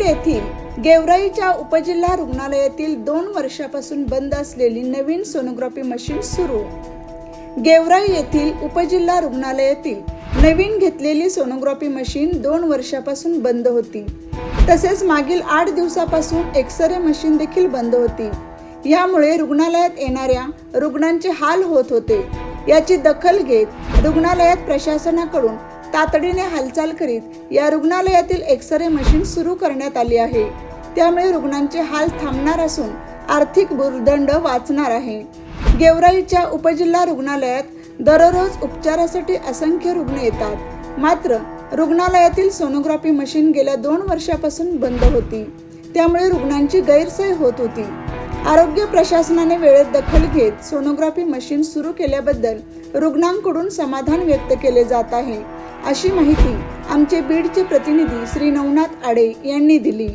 बीड येथील गेवराईच्या उपजिल्हा रुग्णालयातील दोन वर्षापासून बंद असलेली नवीन सोनोग्राफी मशीन सुरू. गेवराई येथील उपजिल्हा रुग्णालयातील नवीन घेतलेली सोनोग्राफी मशीन दोन वर्षापासून बंद होती. तसेच मागील आठ दिवसापासून एक्सरे मशीन देखील बंद होती. यामुळे रुग्णालयात येणाऱ्या रुग्णांचे हाल होत होते. याची दखल घेत रुग्णालयात प्रशासनाकडून तातडीने हालचाल करीत या रुग्णालयातील एक्सरे मशीन सुरू करण्यात आली आहे. त्यामुळे रुग्णांचे हाल थांबणार असून आर्थिक भूर्दंड वाचणार आहे. गेवराईच्या उपजिल्हा रुग्णालयात दररोज उपचारासाठी असंख्य रुग्ण येतात. मात्र रुग्णालयातील सोनोग्राफी मशीन गेल्या दोन वर्षापासून बंद होती. त्यामुळे रुग्णांची गैरसोय होत होती. आरोग्य प्रशासनाने वेळेत दखल घेत सोनोग्राफी मशीन सुरू केल्याबद्दल रुग्णांकडून समाधान व्यक्त केले जात आहे. अशी माहिती आमचे बीडचे प्रतिनिधी श्री नवनाथ आडे यांनी दिली.